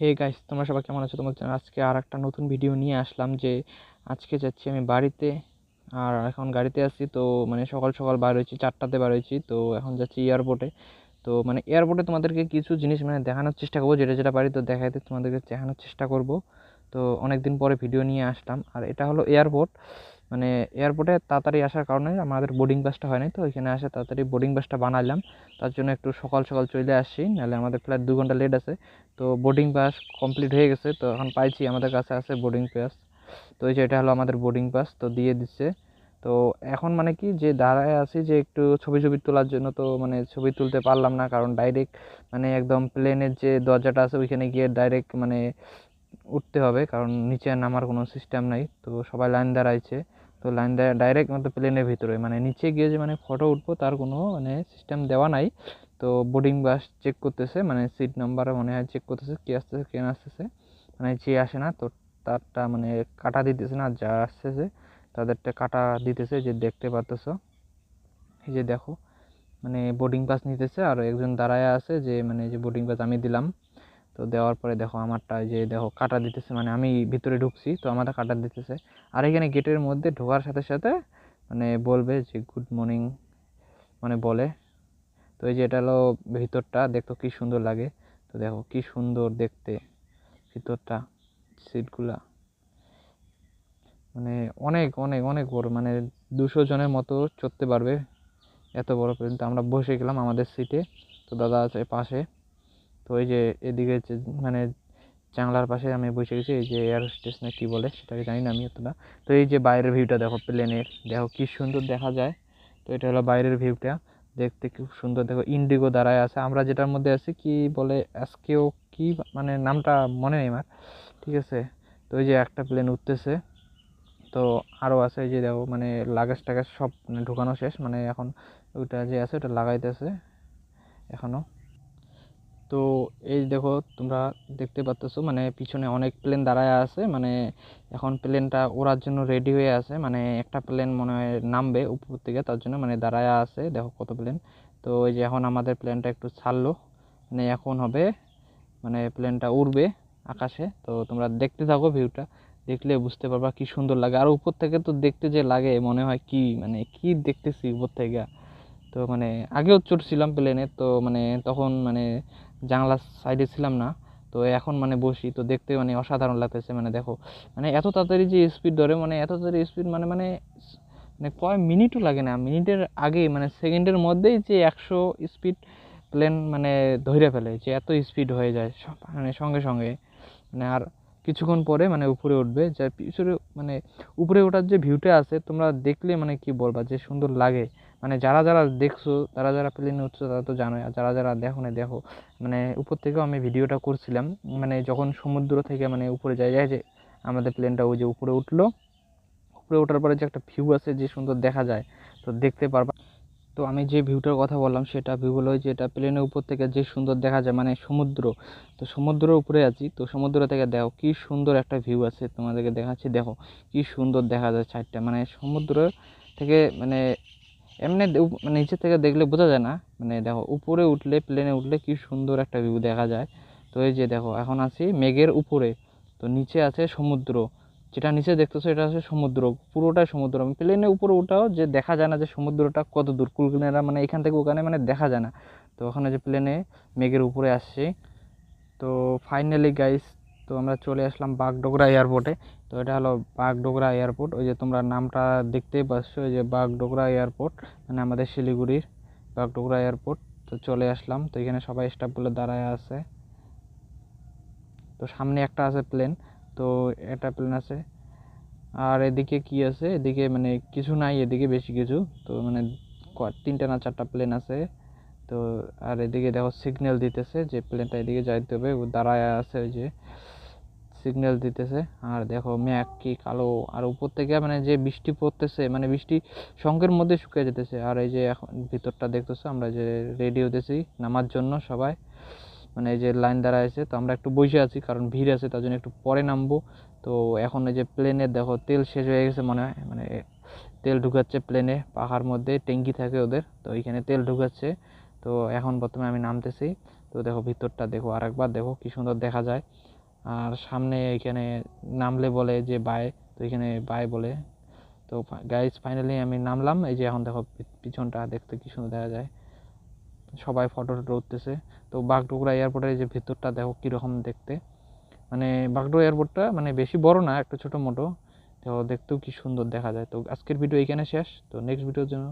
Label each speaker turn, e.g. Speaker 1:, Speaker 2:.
Speaker 1: Hey guys তোমরা সবাই কেমন আছো? তোমার আজকে আর একটা নতুন ভিডিও নিয়ে আসলাম যে আজকে যাচ্ছি আমি বাড়িতে। আর এখন গাড়িতে আসছি তো মানে সকাল সকাল বার হয়েছি, চারটাতে বার হয়েছি, তো এখন যাচ্ছি এয়ারপোর্টে তো মানে এয়ারপোর্টে তোমাদেরকে কিছু জিনিস মানে দেখানোর চেষ্টা করব, যেটা যেটা বাড়িতে দেখাইতে তোমাদেরকে দেখানোর চেষ্টা করব। তো অনেক দিন পরে ভিডিও নিয়ে আসলাম, আর এটা হলো এয়ারপোর্ট মানে এয়ারপোর্টে তাড়াতাড়ি আসার কারণে আমাদের বোর্ডিং বাসটা হয় নাই তো ওইখানে আসে তাড়াতাড়ি বোর্ডিং বাসটা বানালাম তার জন্য একটু সকাল সকাল চলে আসছি, নাহলে আমাদের ফ্লাইট দু ঘণ্টা লেট আছে। তো বোর্ডিং পাস কমপ্লিট হয়ে গেছে, তো এখন পাইছি, আমাদের কাছে আছে বোর্ডিং পাস তো এই যে এটা হলো আমাদের বোর্ডিং পাস তো দিয়ে দিচ্ছে। তো এখন মানে কি, যে দাঁড়ায় আছি যে একটু ছবি ছবি তোলার জন্য, তো মানে ছবি তুলতে পারলাম না, কারণ ডাইরেক্ট মানে একদম প্লেনের যে দরজাটা আছে, ওইখানে গিয়ে ডাইরেক্ট মানে উঠতে হবে, কারণ নিচে নামার কোনো সিস্টেম নাই। তো সবাই লাইন দাঁড়াইছে। তো লাইন ডাইরেক্ট মতো প্লেনের ভিতরে। মানে নিচে গিয়ে যে মানে ফটো উঠবো, তার কোনো মানে সিস্টেম দেওয়া নাই। তো বোর্ডিং বাস চেক করতেছে মানে সিট নাম্বার মনে হয় চেক করতেছে, কে আসতেছে, কে না আসতেছে। মানে যে আসে না, তো তারটা মানে কাটা দিতেছে না, যা আসতেছে, তাদেরটা কাটা দিতেছে, যে দেখতে পারতেছো। এই যে দেখো মানে বোর্ডিং পাস নিতেছে, আর একজন দাঁড়ায় আছে, যে মানে যে বোর্ডিং পাস আমি দিলাম। তো দেওয়ার পরে দেখো আমারটা যে দেখো কাটা দিতেছে মানে আমি ভিতরে ঢুকছি, তো আমারটা কাটা দিতেছে। আর এখানে গেটের মধ্যে ঢোকার সাথে সাথে মানে বলবে যে গুড মর্নিং মানে বলে। তো এই যে এটা হলো ভিতরটা দেখতো কী সুন্দর লাগে। তো দেখো কী সুন্দর দেখতে ভিতরটা, সিটগুলা। মানে অনেক অনেক অনেক বড় মানে দুশো জনের মতো চড়তে পারবে। এত বড় পর্যন্ত আমরা বসে গেলাম আমাদের সিটে তো দাদা আছে পাশে। তো এই যে এদিকে মানে জানলার পাশে আমি বসে গেছি, এই যে এয়ার স্টেশনে কী বলে সেটাকে জানি না আমি এতটা। তো এই যে বাইরের ভিউটা দেখো প্লেনের দেখো কী সুন্দর দেখা যায়। তো এটা হলো বাইরের ভিউটা দেখতে খুব সুন্দর। দেখো ইন্ডিগো দাঁড়ায় আছে। আমরা যেটার মধ্যে আছি, কি বলে আজকেও কি মানে নামটা মনে নেই আমার। ঠিক আছে? তো ওই যে একটা প্লেন উঠতেছে। তো আরও আছে, এই যে দেখো মানে লাগেজ টাগেজ সব মানে ঢুকানো শেষ। মানে এখন ওইটা যে আছে, ওটা লাগাইতেছে। এখনও তো এই দেখো, তোমরা দেখতে পাচ্তেছো মানে পিছনে অনেক প্লেন দাঁড়ায় আছে মানে এখন প্লেনটা ওড়ার জন্য রেডি হয়ে আছে মানে একটা প্লেন মনে হয় নামবে উপর থেকে, তার জন্য মানে দাঁড়ায় আছে, দেখো কত প্লেন তো এই যে এখন আমাদের প্লেনটা একটু ছাড়লো মানে এখন হবে মানে প্লেনটা উড়বে আকাশে। তো তোমরা দেখতে থাকো ভিউটা দেখলে বুঝতে পারবা কি সুন্দর লাগে। আর উপর থেকে তো দেখতে যে লাগে, মনে হয় কি মানে কি দেখতেছি উপর থেকে? তো মানে আগেও চড়ছিলাম প্লেনে তো মানে তখন মানে জানলার সাইডে ছিলাম না, তো এখন মানে বসি, তো দেখতে মানে অসাধারণ লাগতেছে মানে দেখো মানে এত তাড়াতাড়ি যে স্পিড ধরে মানে এত তাড়াতাড়ি স্পিড মানে মানে মানে কয় মিনিটও লাগে না মিনিটের আগে মানে সেকেন্ডের মধ্যেই যে একশো স্পিড প্লেন মানে ধরে ফেলে যে এত স্পিড হয়ে যায় মানে সঙ্গে সঙ্গে মানে আর কিছুক্ষণ পরে মানে উপরে উঠবে যা পিছনে মানে উপরে ওঠার যে ভিউটা আছে, তোমরা দেখলে মানে কি বলবা যে সুন্দর লাগে। মানে যারা যারা দেখছ, তারা যারা প্লেনে উঠছো, তারা তো জানোই, আর যারা যারা দেখো না দেখো। মানে উপর থেকেও আমি ভিডিওটা করছিলাম মানে যখন সমুদ্র থেকে মানে উপরে যায় যে আমাদের প্লেনটা ওই যে উপরে উঠল। উপরে ওঠার পরে যে একটা ভিউ আছে, যে সুন্দর দেখা যায়, তো দেখতে পারবা। তো আমি যে ভিউটার কথা বললাম, সেটা ভিউ হলো যে এটা প্লেনের উপর থেকে যে সুন্দর দেখা যায় মানে সমুদ্র। তো সমুদ্রের উপরে আছি, তো সমুদ্র থেকে দেখো কি সুন্দর একটা ভিউ আছে, তোমাদেরকে দেখাচ্ছি, দেখো। কি সুন্দর দেখা যায় সাইডটা মানে সমুদ্র থেকে মানে এমনি মানে নিচের থেকে দেখলে বোঝা যায় না। মানে দেখো, উপরে উঠলে প্লেনে উঠলে কি সুন্দর একটা ভিউ দেখা যায়। তো এই যে দেখো, এখন আছি মেঘের উপরে। তো নিচে আছে সমুদ্র। যেটা নিচে দেখতেছো, এটা হচ্ছে সমুদ্র। পুরোটাই সমুদ্র। আমি প্লেনের উপরে ওঠাও যে দেখা যায় না যে সমুদ্রটা কত দূর। কুলকিনারা মানে এখান থেকে ওখানে মানে দেখা যায় না। তো ওখানে যে প্লেনে মেঘের উপরে আসছে। তো ফাইনালি গাইস তো আমরা চলে আসলাম বাগডোগরা এয়ারপোর্টে। তো এটা হলো বাগডোগরা এয়ারপোর্ট। ওই যে তোমরা নামটা দেখতেই পাচ্ছ, ওই যে বাগডোগরা এয়ারপোর্ট মানে আমাদের শিলিগুড়ির বাগডোগরা এয়ারপোর্ট। তো চলে আসলাম। তো এখানে সবাই স্টাফগুলো দাঁড়ায় আছে। তো সামনে একটা আছে প্লেন তো একটা প্লেন আছে। আর এদিকে কি আছে? এদিকে মানে কিছু নাই, এদিকে বেশি কিছু। তো মানে তিনটা না চারটা প্লেন আছে। তো আর এদিকে দেখো সিগন্যাল দিতেছে যে প্লেনটা এদিকে যাইতে হবে। দাঁড়ায় আছে ওই যে। সিগন্যাল দিতেছে। আর দেখো ম্যাক কি কালো। আর উপর থেকে মানে যে বৃষ্টি পড়তেছে মানে বৃষ্টি সঙ্গের মধ্যে শুকিয়ে যেতেছে। আর এই যে এখন ভিতরটা দেখতেছো, আমরা যে রেডি হতেছি নামার জন্য সবাই। মানে এই যে লাইন দ্বারা আছে তো আমরা একটু বসে আছি, কারণ ভিড় আছে, তার জন্য একটু পরে নামবো। তো এখন এই যে প্লেনের দেখো, তেল শেষ হয়ে গেছে মনে হয়। মানে তেল ঢুকাচ্ছে প্লেনে পাহাড় মধ্যে, ট্যাঙ্কি থাকে ওদের। তো ওইখানে তেল ঢুকাচ্ছে। তো এখন প্রথমে আমি নামতেছি। তো দেখো, ভিতরটা দেখো, আরেকবার দেখো, কি সুন্দর দেখা যায়। আর সামনে এখানে নামলে বলে যে বাই তো এখানে বাই বলে। তো গাইজ ফাইনালি আমি নামলাম। এই যে এখন দেখো পিছনটা দেখতে কি সুন্দর দেখা যায়। সবাই ফটো টটো উঠতেছে। তো বাগডোগরা এয়ারপোর্টের যে ভিতরটা দেখো কীরকম দেখতে। মানে বাগডোগরা এয়ারপোর্টটা মানে বেশি বড় না, একটা ছোটো মোটো। তো দেখতেও কি সুন্দর দেখা যায়। তো আজকের ভিডিও এখানে শেষ। তো নেক্সট ভিডিওর জন্য